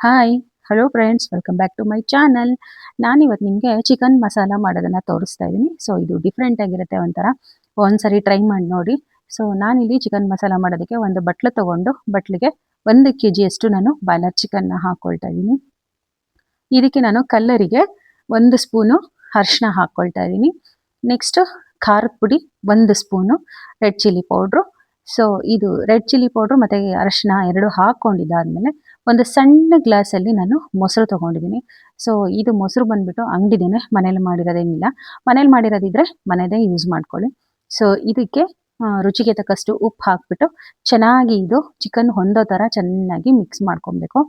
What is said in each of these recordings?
Hi hello friends welcome back to my channel ನಾನಿವತ್ತು ನಿಮಗೆ chicken masala ಮಾಡೋದನ್ನು ತೋರಿಸ್ತಾ ಇದ್ದೀನಿ ಸೊ ಇದು ಡಿಫ್ರೆಂಟ್ ಆಗಿರುತ್ತೆ ಒಂಥರ. ಒಂದ್ಸರಿ ಟ್ರೈ ಮಾಡಿ ನೋಡಿ. ಸೊ ನಾನಿಲ್ಲಿ ಚಿಕನ್ ಮಸಾಲ ಮಾಡೋದಕ್ಕೆ ಒಂದು ಬಟ್ಲು ತೊಗೊಂಡು, ಬಟ್ಲಿಗೆ ಒಂದು ಕೆ ಜಿಯಷ್ಟು ನಾನು ಬಾಯ್ಲರ್ ಚಿಕನ್ನ ಹಾಕ್ಕೊಳ್ತಾ ಇದ್ದೀನಿ ಇದಕ್ಕೆ ನಾನು ಕಲ್ಲರಿಗೆ ಒಂದು ಸ್ಪೂನು ಅರಿಶಿನ ಹಾಕ್ಕೊಳ್ತಾ ಇದ್ದೀನಿ ನೆಕ್ಸ್ಟು ಖಾರದ ಪುಡಿ ಒಂದು spoon red chilli powder so ಇದು ರೆಡ್ ಚಿಲ್ಲಿ ಪೌಡ್ರ್ ಮತ್ತು ಅರಶಿನ ಎರಡು ಹಾಕ್ಕೊಂಡಿದ್ದಾದಮೇಲೆ ಒಂದು ಸಣ್ಣ ಗ್ಲಾಸಲ್ಲಿ ನಾನು ಮೊಸರು ತೊಗೊಂಡಿದ್ದೀನಿ. ಸೊ ಇದು ಮೊಸರು ಬಂದ್ಬಿಟ್ಟು ಅಂಗಡಿದೇನೆ ಮನೇಲಿ ಮಾಡಿರೋದೇನಿಲ್ಲ. ಮನೇಲಿ ಮಾಡಿರೋದಿದ್ರೆ ಮನೆಯದೇ ಯೂಸ್ ಮಾಡ್ಕೊಳ್ಳಿ. ಸೊ ಇದಕ್ಕೆ ರುಚಿಗೆ ತಕ್ಕಷ್ಟು ಉಪ್ಪು ಹಾಕ್ಬಿಟ್ಟು ಚೆನ್ನಾಗಿ ಇದು ಚಿಕನ್ ಹೊಂದೋ ಥರ ಚೆನ್ನಾಗಿ ಮಿಕ್ಸ್ ಮಾಡ್ಕೊಬೇಕು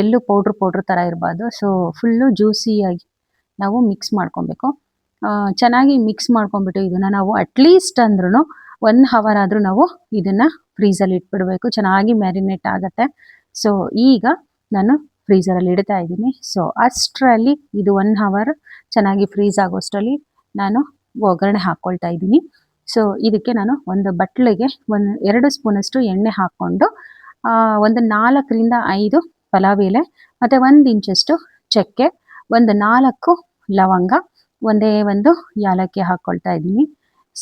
ಎಲ್ಲು ಪೌಡ್ರ್ ಪೌಡ್ರ್ ಥರ ಇರಬಾರ್ದು. ಸೊ ಫುಲ್ಲು ಜ್ಯೂಸಿಯಾಗಿ ನಾವು ಮಿಕ್ಸ್ ಮಾಡ್ಕೊಬೇಕು ಚೆನ್ನಾಗಿ ಮಿಕ್ಸ್ ಮಾಡ್ಕೊಂಡ್ಬಿಟ್ಟು ಇದನ್ನು ನಾವು ಅಟ್ಲೀಸ್ಟ್ ಅಂದ್ರೂ ಒನ್ ಹವರ್ ಆದರೂ ನಾವು ಇದನ್ನು ಫ್ರೀಸಲ್ಲಿ ಇಟ್ಬಿಡಬೇಕು. ಚೆನ್ನಾಗಿ ಮ್ಯಾರಿನೇಟ್ ಆಗುತ್ತೆ. ಸೊ ಈಗ ನಾನು ಫ್ರೀಸರಲ್ಲಿ ಇಡ್ತಾ ಇದ್ದೀನಿ. ಸೊ ಅಷ್ಟರಲ್ಲಿ ಇದು ಒನ್ ಹವರ್ ಚೆನ್ನಾಗಿ ಫ್ರೀಸ್ ಆಗೋಷ್ಟರಲ್ಲಿ ನಾನು ಒಗ್ಗರಣೆ ಹಾಕ್ಕೊಳ್ತಾ ಇದ್ದೀನಿ. ಸೊ ಇದಕ್ಕೆ ನಾನು ಒಂದು ಬಟ್ಲಿಗೆ ಒಂದು ಎರಡು ಸ್ಪೂನಷ್ಟು ಎಣ್ಣೆ ಹಾಕ್ಕೊಂಡು ಒಂದು ನಾಲ್ಕರಿಂದ ಐದು ಪಲಾವ್ ಎಲೆ ಮತ್ತು ಒಂದು ಇಂಚಷ್ಟು ಚಕ್ಕೆ, ಒಂದು ನಾಲ್ಕು ಲವಂಗ, ಒಂದೇ ಒಂದು ಯಾಲಕ್ಕಿ ಹಾಕ್ಕೊಳ್ತಾ ಇದ್ದೀನಿ.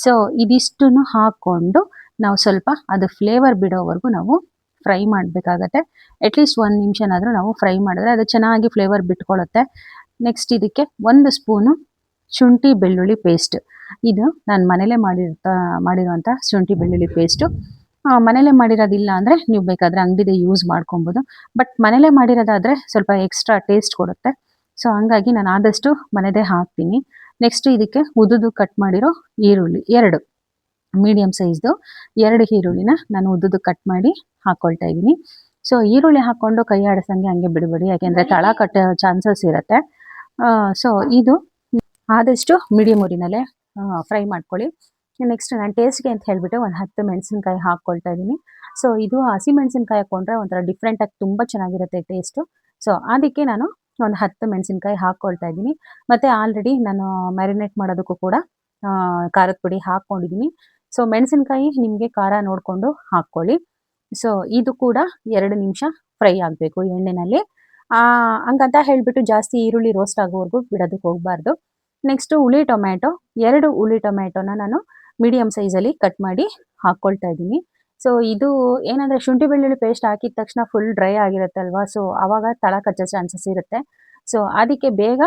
ಸೊ ಇದಿಷ್ಟನ್ನು ಹಾಕ್ಕೊಂಡು ನಾವು ಸ್ವಲ್ಪ ಅದು ಫ್ಲೇವರ್ ಬಿಡೋವರೆಗೂ ನಾವು ಫ್ರೈ ಮಾಡಬೇಕಾಗತ್ತೆ. ಅಟ್ಲೀಸ್ಟ್ ಒಂದು ನಿಮಿಷನಾದರೂ ನಾವು ಫ್ರೈ ಮಾಡಿದ್ರೆ ಅದು ಚೆನ್ನಾಗಿ ಫ್ಲೇವರ್ ಬಿಟ್ಕೊಳ್ಳುತ್ತೆ ನೆಕ್ಸ್ಟ್ ಇದಕ್ಕೆ ಒಂದು ಸ್ಪೂನು ಶುಂಠಿ ಬೆಳ್ಳುಳ್ಳಿ ಪೇಸ್ಟ್ ಇದು ನಾನು ಮನೇಲೆ ಮಾಡಿರ್ತಾ ಮಾಡಿರುವಂಥ ಶುಂಠಿ ಬೆಳ್ಳುಳ್ಳಿ ಪೇಸ್ಟು ಮನೇಲೆ ಮಾಡಿರೋದಿಲ್ಲ ಅಂದರೆ ನೀವು ಬೇಕಾದರೆ ಅಂಗಡಿದೆ ಯೂಸ್ ಮಾಡ್ಕೊಬೋದು. ಬಟ್ ಮನೇಲೆ ಮಾಡಿರೋದಾದರೆ ಸ್ವಲ್ಪ ಎಕ್ಸ್ಟ್ರಾ ಟೇಸ್ಟ್ ಕೊಡುತ್ತೆ. ಸೊ ಹಂಗಾಗಿ ನಾನು ಆದಷ್ಟು ಮನೆದೇ ಹಾಕ್ತೀನಿ. ನೆಕ್ಸ್ಟ್ ಇದಕ್ಕೆ ಉದುದು ಕಟ್ ಮಾಡಿರೋ ಈರುಳ್ಳಿ ಎರಡು ಮೀಡಿಯಂ ಸೈಜ್ದು ಎರಡು ಈರುಳ್ಳಿನ ನಾನು ಉದ್ದುದು ಕಟ್ ಮಾಡಿ ಹಾಕೊಳ್ತಾ ಇದ್ದೀನಿ. ಸೊ ಈರುಳ್ಳಿ ಹಾಕ್ಕೊಂಡು ಕೈ ಆಡಿಸಂಗೆ ಹಂಗೆ ಬಿಡಬೇಡಿ ಯಾಕೆಂದ್ರೆ ತಳ ಕಟ್ಟೋ ಚಾನ್ಸಸ್ ಇರುತ್ತೆ. ಸೊ ಇದು ಆದಷ್ಟು ಮೀಡಿಯಂ ಊರಿನಲ್ಲೇ ಫ್ರೈ ಮಾಡ್ಕೊಳ್ಳಿ. ನೆಕ್ಸ್ಟ್ ನಾನು ಟೇಸ್ಟ್ಗೆ ಅಂತ ಹೇಳ್ಬಿಟ್ಟು ಒಂದು ಹತ್ತು ಮೆಣಸಿನ್ಕಾಯಿ ಹಾಕ್ಕೊಳ್ತಾ ಇದ್ದೀನಿ. ಸೊ ಇದು ಹಸಿ ಮೆಣಸಿನ್ಕಾಯಿ ಹಾಕ್ಕೊಂಡ್ರೆ ಒಂಥರ ಡಿಫ್ರೆಂಟಾಗಿ ತುಂಬ ಚೆನ್ನಾಗಿರುತ್ತೆ ಟೇಸ್ಟು ಸೊ ಅದಕ್ಕೆ ನಾನು ಒಂದು ಹತ್ತು ಮೆಣಸಿನ್ಕಾಯಿ ಹಾಕ್ಕೊಳ್ತಾ ಇದ್ದೀನಿ. ಮತ್ತೆ ಆಲ್ರೆಡಿ ನಾನು ಮ್ಯಾರಿನೇಟ್ ಮಾಡೋದಕ್ಕೂ ಕೂಡ ಖಾರದ ಪುಡಿ ಹಾಕ್ಕೊಂಡಿದ್ದೀನಿ. ಸೊ ಮೆಣಸಿನ್ಕಾಯಿ ನಿಮಗೆ ಖಾರ ನೋಡಿಕೊಂಡು ಹಾಕ್ಕೊಳ್ಳಿ. ಸೊ ಇದು ಕೂಡ ಎರಡು ನಿಮಿಷ ಫ್ರೈ ಆಗಬೇಕು ಎಣ್ಣೆನಲ್ಲಿ. ಆ, ಹಂಗಂತ ಹೇಳಿಬಿಟ್ಟು ಜಾಸ್ತಿ ಈರುಳ್ಳಿ ರೋಸ್ಟ್ ಆಗೋವರೆಗೂ ಬಿಡೋದಕ್ಕೆ ಹೋಗಬಾರ್ದು. ನೆಕ್ಸ್ಟು ಹುಳಿ ಟೊಮ್ಯಾಟೊ ಎರಡು ಹುಳಿ ಟೊಮ್ಯಾಟೊನ ನಾನು ಮೀಡಿಯಮ್ ಸೈಜಲ್ಲಿ ಕಟ್ ಮಾಡಿ ಹಾಕ್ಕೊಳ್ತಾ ಇದ್ದೀನಿ. ಸೊ ಇದು ಏನಂದ್ರೆ ಶುಂಠಿ ಬೆಳ್ಳುಳ್ಳಿ ಪೇಸ್ಟ್ ಹಾಕಿದ ತಕ್ಷಣ ಫುಲ್ ಡ್ರೈ ಆಗಿರುತ್ತಲ್ವಾ? ಸೊ ಅವಾಗ ತಳ ಕಚ್ಚೋ ಚಾನ್ಸಸ್ ಇರುತ್ತೆ. ಸೊ ಅದಕ್ಕೆ ಬೇಗ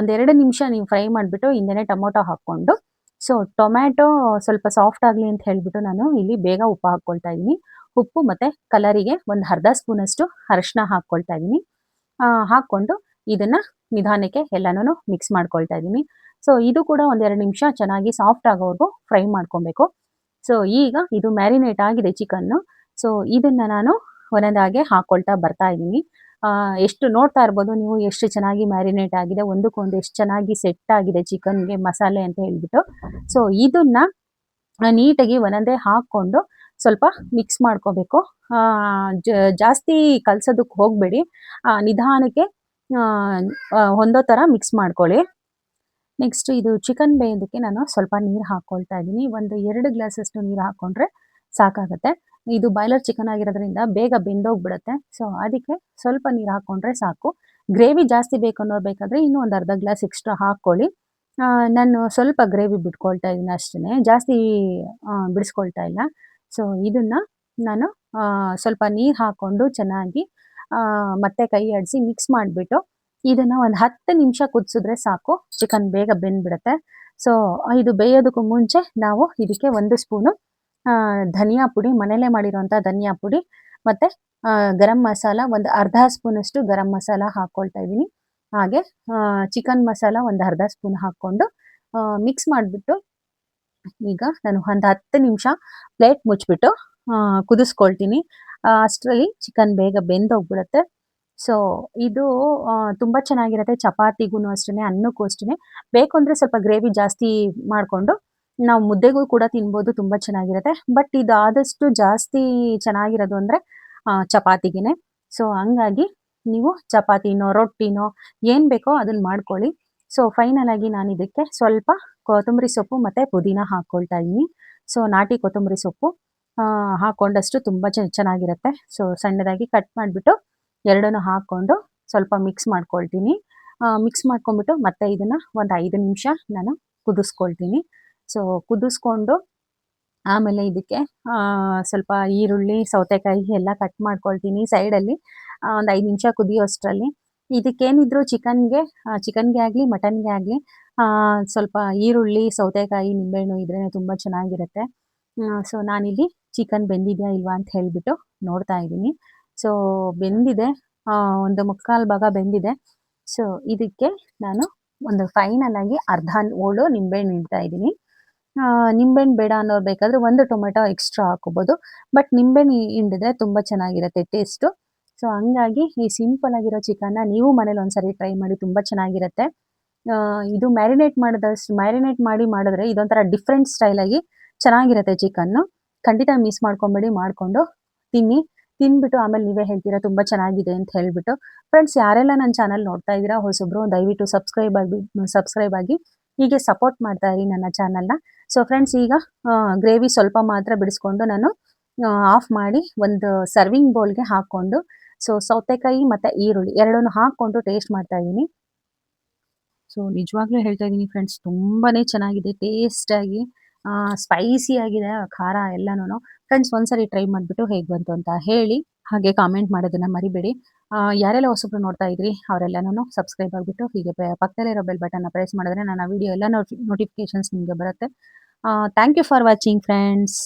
ಒಂದೆರಡು ನಿಮಿಷ ನೀವು ಫ್ರೈ ಮಾಡಿಬಿಟ್ಟು ಹಿಂದೆನೆ ಟೊಮೊಟೊ ಹಾಕ್ಕೊಂಡು ಸೊ ಟೊಮ್ಯಾಟೊ ಸ್ವಲ್ಪ ಸಾಫ್ಟ್ ಆಗಲಿ ಅಂತ ಹೇಳಿಬಿಟ್ಟು ನಾನು ಇಲ್ಲಿ ಬೇಗ ಉಪ್ಪು ಹಾಕ್ಕೊಳ್ತಾ ಇದ್ದೀನಿ. ಉಪ್ಪು ಮತ್ತು ಕಲರಿಗೆ ಒಂದು ಅರ್ಧ ಸ್ಪೂನಷ್ಟು ಅರಶಿನ ಹಾಕ್ಕೊಳ್ತಾ ಇದ್ದೀನಿ. ಹಾಕ್ಕೊಂಡು ಇದನ್ನು ನಿಧಾನಕ್ಕೆ ಎಲ್ಲನೂ ಮಿಕ್ಸ್ ಮಾಡ್ಕೊಳ್ತಾ ಇದ್ದೀನಿ. ಸೊ ಇದು ಕೂಡ ಒಂದೆರಡು ನಿಮಿಷ ಚೆನ್ನಾಗಿ ಸಾಫ್ಟ್ ಆಗೋವರೆಗೂ ಫ್ರೈ ಮಾಡ್ಕೊಬೇಕು. ಸೊ ಈಗ ಇದು ಮ್ಯಾರಿನೇಟ್ ಆಗಿದೆ ಚಿಕನ್ನು ಸೊ ಇದನ್ನ ನಾನು ಒಂದೊಂದಾಗೆ ಹಾಕೊಳ್ತಾ ಬರ್ತಾ ಇದ್ದೀನಿ. ಎಷ್ಟು ನೋಡ್ತಾ ಇರ್ಬೋದು ನೀವು ಎಷ್ಟು ಚೆನ್ನಾಗಿ ಮ್ಯಾರಿನೇಟ್ ಆಗಿದೆ, ಒಂದಕ್ಕೊಂದು ಎಷ್ಟು ಚೆನ್ನಾಗಿ ಸೆಟ್ ಆಗಿದೆ ಚಿಕನ್ಗೆ ಮಸಾಲೆ ಅಂತ ಹೇಳ್ಬಿಟ್ಟು. ಸೊ ಇದನ್ನ ನೀಟಾಗಿ ಒಂದೊಂದೇ ಹಾಕ್ಕೊಂಡು ಸ್ವಲ್ಪ ಮಿಕ್ಸ್ ಮಾಡ್ಕೋಬೇಕು. ಜಾಸ್ತಿ ಕಲ್ಸೋದಕ್ಕೆ ಹೋಗಬೇಡಿ. ನಿಧಾನಕ್ಕೆ ಹೊಂದೋ ಥರ ಮಿಕ್ಸ್ ಮಾಡ್ಕೊಳ್ಳಿ. ನೆಕ್ಸ್ಟ್ ಇದು ಚಿಕನ್ ಬೇಯೋದಕ್ಕೆ ನಾನು ಸ್ವಲ್ಪ ನೀರು ಹಾಕೊಳ್ತಾ ಇದ್ದೀನಿ. ಒಂದು ಎರಡು ಗ್ಲಾಸಷ್ಟು ನೀರು ಹಾಕೊಂಡ್ರೆ ಸಾಕಾಗುತ್ತೆ. ಇದು ಬಾಯ್ಲರ್ ಚಿಕನ್ ಆಗಿರೋದ್ರಿಂದ ಬೇಗ ಬೆಂದೋಗ್ಬಿಡುತ್ತೆ. ಸೊ ಅದಕ್ಕೆ ಸ್ವಲ್ಪ ನೀರು ಹಾಕ್ಕೊಂಡ್ರೆ ಸಾಕು. ಗ್ರೇವಿ ಜಾಸ್ತಿ ಬೇಕು ಅನ್ನೋರು ಬೇಕಾದರೆ ಇನ್ನೂ ಒಂದು ಅರ್ಧ ಗ್ಲಾಸ್ ಎಕ್ಸ್ಟ್ರಾ ಹಾಕ್ಕೊಳ್ಳಿ ನಾನು ಸ್ವಲ್ಪ ಗ್ರೇವಿ ಬಿಟ್ಕೊಳ್ತಾ ಇದ್ದೀನಿ ಅಷ್ಟೇ ಜಾಸ್ತಿ ಬಿಡಿಸ್ಕೊಳ್ತಾ ಇಲ್ಲ. ಸೊ ಇದನ್ನು ನಾನು ಸ್ವಲ್ಪ ನೀರು ಹಾಕ್ಕೊಂಡು ಚೆನ್ನಾಗಿ ಮತ್ತೆ ಕೈ ಆಡಿಸಿ ಮಿಕ್ಸ್ ಮಾಡಿಬಿಟ್ಟು ಇದನ್ನು ಒಂದು ಹತ್ತು ನಿಮಿಷ ಕುದಿಸಿದ್ರೆ ಸಾಕು. ಚಿಕನ್ ಬೇಗ ಬೆಂದ್ಬಿಡುತ್ತೆ. ಸೊ ಇದು ಬೇಯೋದಕ್ಕೂ ಮುಂಚೆ ನಾವು ಇದಕ್ಕೆ ಒಂದು ಸ್ಪೂನು ಧನಿಯಾ ಪುಡಿ, ಮನೇಲೆ ಮಾಡಿರೋಂಥ ಧನಿಯಾ ಪುಡಿ ಮತ್ತು ಗರಂ ಮಸಾಲ ಒಂದು ಅರ್ಧ ಸ್ಪೂನಷ್ಟು ಗರಂ ಮಸಾಲ ಹಾಕೊಳ್ತಾ ಇದ್ದೀನಿ. ಹಾಗೆ ಚಿಕನ್ ಮಸಾಲ ಒಂದು ಅರ್ಧ ಸ್ಪೂನ್ ಹಾಕ್ಕೊಂಡು ಮಿಕ್ಸ್ ಮಾಡಿಬಿಟ್ಟು ಈಗ ನಾನು ಒಂದು ಹತ್ತು ನಿಮಿಷ ಪ್ಲೇಟ್ ಮುಚ್ಚಿಬಿಟ್ಟು ಕುದಿಸ್ಕೊಳ್ತೀನಿ. ಅಷ್ಟರಲ್ಲಿ ಚಿಕನ್ ಬೇಗ ಬೆಂದೋಗ್ಬಿಡುತ್ತೆ. ಸೊ ಇದು ತುಂಬಾ ಚೆನ್ನಾಗಿರುತ್ತೆ. ಚಪಾತಿಗೂ ಅಷ್ಟೇ ಅನ್ನಕ್ಕೂ ಅಷ್ಟೇ ಬೇಕು ಅಂದರೆ ಸ್ವಲ್ಪ ಗ್ರೇವಿ ಜಾಸ್ತಿ ಮಾಡಿಕೊಂಡು, ನಾವು ಮುದ್ದೆಗೂ ಕೂಡ ತಿನ್ಬೋದು, ತುಂಬಾ ಚೆನ್ನಾಗಿರುತ್ತೆ. ಬಟ್ ಇದು ಆದಷ್ಟು ಜಾಸ್ತಿ ಚೆನ್ನಾಗಿರೋದು ಅಂದರೆ ಚಪಾತಿಗೆ ಸೊ ಹಂಗಾಗಿ ನೀವು ಚಪಾತಿನೋ, ರೊಟ್ಟಿನೋ, ಏನ್ ಬೇಕೋ ಅದನ್ನ ಮಾಡ್ಕೊಳ್ಳಿ. ಸೊ ಫೈನಲ್ ಆಗಿ ನಾನು ಇದಕ್ಕೆ ಸ್ವಲ್ಪ ಕೊತ್ತಂಬರಿ ಸೊಪ್ಪು ಮತ್ತು ಪುದೀನ ಹಾಕೊಳ್ತಾ ಇದ್ದೀನಿ. ಸೊ ನಾಟಿ ಕೊತ್ತಂಬರಿ ಸೊಪ್ಪು ಹಾಕೊಂಡಷ್ಟು ತುಂಬ ಚೆನ್ನಾಗಿರುತ್ತೆ. ಸೊ ಸಣ್ಣದಾಗಿ ಕಟ್ ಮಾಡಿಬಿಟ್ಟು ಎರಡನ್ನೂ ಹಾಕ್ಕೊಂಡು ಸ್ವಲ್ಪ ಮಿಕ್ಸ್ ಮಾಡ್ಕೊಳ್ತೀನಿ. ಮಿಕ್ಸ್ ಮಾಡ್ಕೊಂಬಿಟ್ಟು ಮತ್ತೆ ಇದನ್ನು ಒಂದು ಐದು ನಿಮಿಷ ನಾನು ಕುದಿಸ್ಕೊಳ್ತೀನಿ. ಸೊ ಕುದಿಸ್ಕೊಂಡು ಆಮೇಲೆ ಇದಕ್ಕೆ ಸ್ವಲ್ಪ ಈರುಳ್ಳಿ, ಸೌತೆಕಾಯಿ ಎಲ್ಲ ಕಟ್ ಮಾಡ್ಕೊಳ್ತೀನಿ ಸೈಡಲ್ಲಿ. ಒಂದು ಐದು ನಿಮಿಷ ಕುದಿಯೋಷ್ಟರಲ್ಲಿ. ಇದಕ್ಕೇನಿದ್ರು ಚಿಕನ್ಗೆ ಚಿಕನ್ಗೆ ಆಗಲಿ, ಮಟನ್ಗೆ ಆಗಲಿ ಸ್ವಲ್ಪ ಈರುಳ್ಳಿ, ಸೌತೆಕಾಯಿ, ನಿಂಬೆಹಣ್ಣು ಇದ್ರೇ ತುಂಬ ಚೆನ್ನಾಗಿರುತ್ತೆ. ಸೊ ನಾನಿಲ್ಲಿ ಚಿಕನ್ ಬೆಂದಿದೆಯಾ ಇಲ್ವಾ ಅಂತ ಹೇಳಿಬಿಟ್ಟು ನೋಡ್ತಾ ಇದ್ದೀನಿ. ಸೊ ಬೆಂದಿದೆ. ಒಂದು ಮುಕ್ಕಾಲು ಭಾಗ ಬೆಂದಿದೆ. ಸೊ ಇದಕ್ಕೆ ನಾನು ಒಂದು ಫೈನಲ್ ಆಗಿ ಅರ್ಧ ಓಳು ನಿಂಬೆಹಣ್ಣು ಇಡ್ತಾ ಇದ್ದೀನಿ. ನಿಂಬೆಹಣ್ಣು ಬೇಡ ಅನ್ನೋರು ಬೇಕಾದ್ರೆ ಒಂದು ಟೊಮೆಟೊ ಎಕ್ಸ್ಟ್ರಾ ಹಾಕೋಬೋದು ಬಟ್ ನಿಂಬೆಹಣ್ಣು ಹಿಂಡಿದ್ರೆ ತುಂಬ ಚೆನ್ನಾಗಿರುತ್ತೆ ಟೇಸ್ಟು ಸೊ ಹಂಗಾಗಿ ಈ ಸಿಂಪಲ್ ಆಗಿರೋ ಚಿಕನ್ನ ನೀವು ಮನೇಲಿ ಒಂದ್ಸರಿ ಟ್ರೈ ಮಾಡಿ ತುಂಬ ಚೆನ್ನಾಗಿರುತ್ತೆ. ಇದು ಮ್ಯಾರಿನೇಟ್ ಮಾಡಿದಷ್ಟು ಮ್ಯಾರಿನೇಟ್ ಮಾಡಿ ಮಾಡಿದ್ರೆ ಇದೊಂಥರ ಡಿಫ್ರೆಂಟ್ ಸ್ಟೈಲಾಗಿ ಚೆನ್ನಾಗಿರುತ್ತೆ ಚಿಕನ್ನು ಖಂಡಿತ ಮಿಸ್ ಮಾಡ್ಕೊಬೇಡಿ, ಮಾಡಿಕೊಂಡು ತಿನ್ನಿ. ತಿನ್ಬಿಟ್ಟು ಆಮೇಲೆ ನೀವೇ ಹೇಳ್ತೀರಾ? ತುಂಬಾ ಚೆನ್ನಾಗಿದೆ ಅಂತ ಹೇಳ್ಬಿಟ್ಟು. ಫ್ರೆಂಡ್ಸ್ ಯಾರೆಲ್ಲ ನನ್ನ ಚಾನಲ್ ನೋಡ್ತಾ ಇದ್ದೀರಾ, ಹೊಸಬ್ರು ದಯವಿಟ್ಟು ಸಬ್ಸ್ಕ್ರೈಬ್ ಆಗಿ ಸಬ್ಸ್ಕ್ರೈಬ್ ಆಗಿ ಹೀಗೆ ಸಪೋರ್ಟ್ ಮಾಡ್ತಾ ಇರಿ ನನ್ನ ಚಾನಲ್ನ ಸೊ ಫ್ರೆಂಡ್ಸ್ ಈಗ ಗ್ರೇವಿ ಸ್ವಲ್ಪ ಮಾತ್ರ ಬಿಡಿಸ್ಕೊಂಡು ನಾನು ಆಫ್ ಮಾಡಿ ಒಂದು ಸರ್ವಿಂಗ್ ಬೌಲ್ಗೆ ಹಾಕ್ಕೊಂಡು ಸೊ ಸೌತೆಕಾಯಿ ಮತ್ತು ಈರುಳ್ಳಿ ಎರಡನ್ನು ಹಾಕ್ಕೊಂಡು ಟೇಸ್ಟ್ ಮಾಡ್ತಾ ಇದ್ದೀನಿ. ಸೊ ನಿಜವಾಗ್ಲೂ ಹೇಳ್ತಾ ಇದ್ದೀನಿ ಫ್ರೆಂಡ್ಸ್ ತುಂಬಾ ಚೆನ್ನಾಗಿದೆ ಟೇಸ್ಟಾಗಿ ಸ್ಪೈಸಿ ಆಗಿದೆ ಖಾರ ಎಲ್ಲನೂ ಫ್ರೆಂಡ್ಸ್ ಒಂದ್ಸರಿ ಟ್ರೈ ಮಾಡಿಬಿಟ್ಟು ಹೇಗೆ ಬಂತು ಅಂತ ಹೇಳಿ, ಹಾಗೆ ಕಾಮೆಂಟ್ ಮಾಡೋದನ್ನ ಮರಿಬೇಡಿ. ಯಾರೆಲ್ಲ ಹೊಸಬ್ರು ನೋಡ್ತಾ ಇದ್ರಿ ಅವರೆಲ್ಲನೂ ಸಬ್ಸ್ಕ್ರೈಬ್ ಆಗಿಬಿಟ್ಟು ಹೀಗೆ ಪಕ್ಕದಲ್ಲಿರೋ ಬೆಲ್ ಬಟನ್ನ ಪ್ರೆಸ್ ಮಾಡಿದ್ರೆ ನನ್ನ ವಿಡಿಯೋ ಎಲ್ಲ ನೋಟಿಫಿಕೇಶನ್ಸ್ ನಿಮಗೆ ಬರುತ್ತೆ. Thank you for watching friends